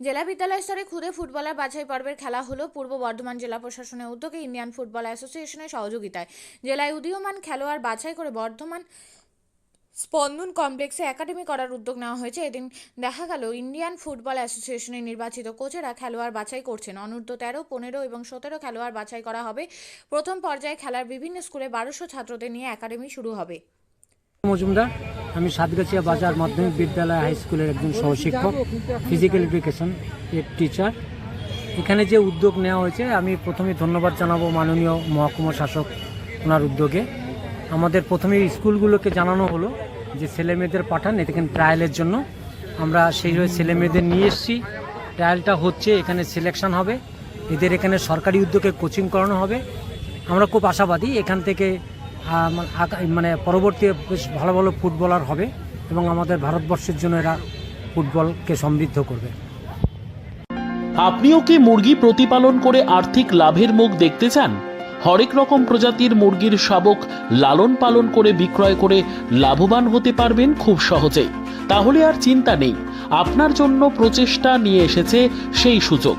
জেলা বিদ্যালয় স্তরে খুদে ফুটবলার বাছাই পর্বের খেলা হলো পূর্ব বর্ধমান জেলা প্রশাসনের উদ্যোগে ইন্ডিয়ান ফুটবল অ্যাসোসিয়েশনের সহযোগিতায়। জেলায় উদীয়মান খেলোয়াড় বাছাই করে বর্ধমান স্পন্দন কমপ্লেক্সে একাডেমি করার উদ্যোগ নেওয়া হয়েছে। এদিন দেখা গেল, ইন্ডিয়ান ফুটবল অ্যাসোসিয়েশনের নির্বাচিত কোচেরা খেলোয়াড় বাছাই করছেন। অনূর্ধ্ব তেরো, পনেরো এবং সতেরো খেলোয়াড় বাছাই করা হবে। প্রথম পর্যায়ে খেলার বিভিন্ন স্কুলে বারোশো ছাত্রদের নিয়ে একাডেমি শুরু হবে। মজুমদার, আমি সাতগাছিয়া বাজার মাধ্যমিক বিদ্যালয় হাই স্কুলের একজন সহশিক্ষক ফিজিক্যাল এডুকেশন এর টিচার এখানে যে উদ্যোগ নেওয়া হয়েছে, আমি প্রথমে ধন্যবাদ জানাব মাননীয় মহকুমা শাসক ওনার উদ্যোগে। আমাদের প্রথমে স্কুলগুলোকে জানানো হলো যে ছেলেমেয়েদের পাঠান এখানে ট্রায়ালের জন্য। আমরা সেইভাবে ছেলেমেয়েদের নিয়ে এসেছি। ট্রায়ালটা হচ্ছে, এখানে সিলেকশন হবে। এদের এখানে সরকারি উদ্যোগে কোচিং করানো হবে। আমরা খুব আশাবাদী, এখান থেকে মানে মানে পরবর্তী বেশ ভালো ভালো ফুটবলার হবে এবং আমাদের ভারতবর্ষের জন্য এরা ফুটবলকে সমৃদ্ধ করবে। আপনিও কি মুরগি প্রতিপালন করে আর্থিক লাভের মুখ দেখতে চান? হরেক রকম প্রজাতির মুরগির শাবক লালন পালন করে বিক্রয় করে লাভবান হতে পারবেন খুব সহজেই। তাহলে আর চিন্তা নেই, আপনার জন্য প্রচেষ্টা নিয়ে এসেছে সেই সুযোগ।